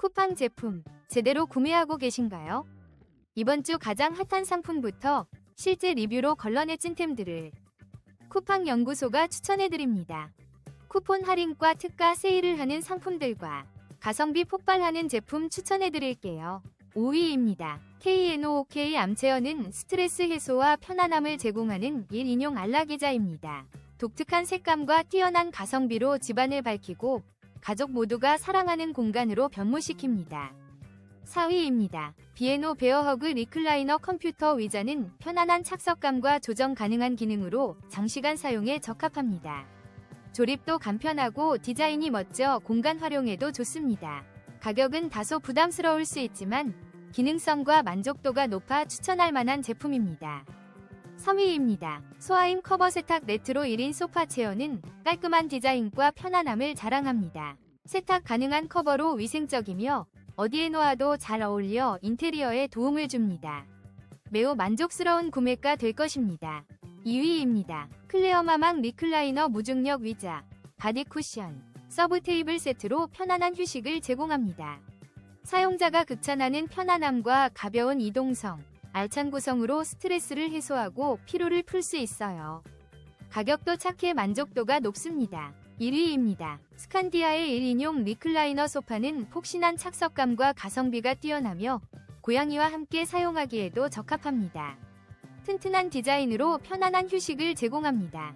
쿠팡 제품 제대로 구매하고 계신가요? 이번 주 가장 핫한 상품부터 실제 리뷰로 걸러내 찐템들을 쿠팡 연구소가 추천해드립니다. 쿠폰 할인과 특가 세일을 하는 상품들과 가성비 폭발하는 제품 추천해드릴게요. 5위입니다. KNOK 암체어는 스트레스 해소와 편안함을 제공하는 1인용 안락의자입니다. 독특한 색감과 뛰어난 가성비로 집안을 밝히고 가족 모두가 사랑하는 공간으로 변모시킵니다. 4위입니다. 비에노 베어허그 리클라이너 컴퓨터 의자는 편안한 착석감과 조정 가능한 기능으로 장시간 사용에 적합합니다. 조립도 간편하고 디자인이 멋져 공간 활용에도 좋습니다. 가격은 다소 부담스러울 수 있지만 기능성과 만족도가 높아 추천할 만한 제품입니다. 3위입니다. 소아임 커버 세탁 네트로 1인 소파 체어는 깔끔한 디자인과 편안함을 자랑합니다. 세탁 가능한 커버로 위생적이며 어디에 놓아도 잘 어울려 인테리어에 도움을 줍니다. 매우 만족스러운 구매가 될 것입니다. 2위입니다. 클레어 마망 리클라이너 무중력 의자, 바디 쿠션, 서브 테이블 세트로 편안한 휴식을 제공합니다. 사용자가 극찬하는 편안함과 가벼운 이동성, 알찬 구성으로 스트레스를 해소하고 피로를 풀 수 있어요. 가격도 착해 만족도가 높습니다. 1위입니다. 스칸디아의 1인용 리클라이너 소파는 폭신한 착석감과 가성비가 뛰어나며 고양이와 함께 사용하기에도 적합합니다. 튼튼한 디자인으로 편안한 휴식을 제공합니다.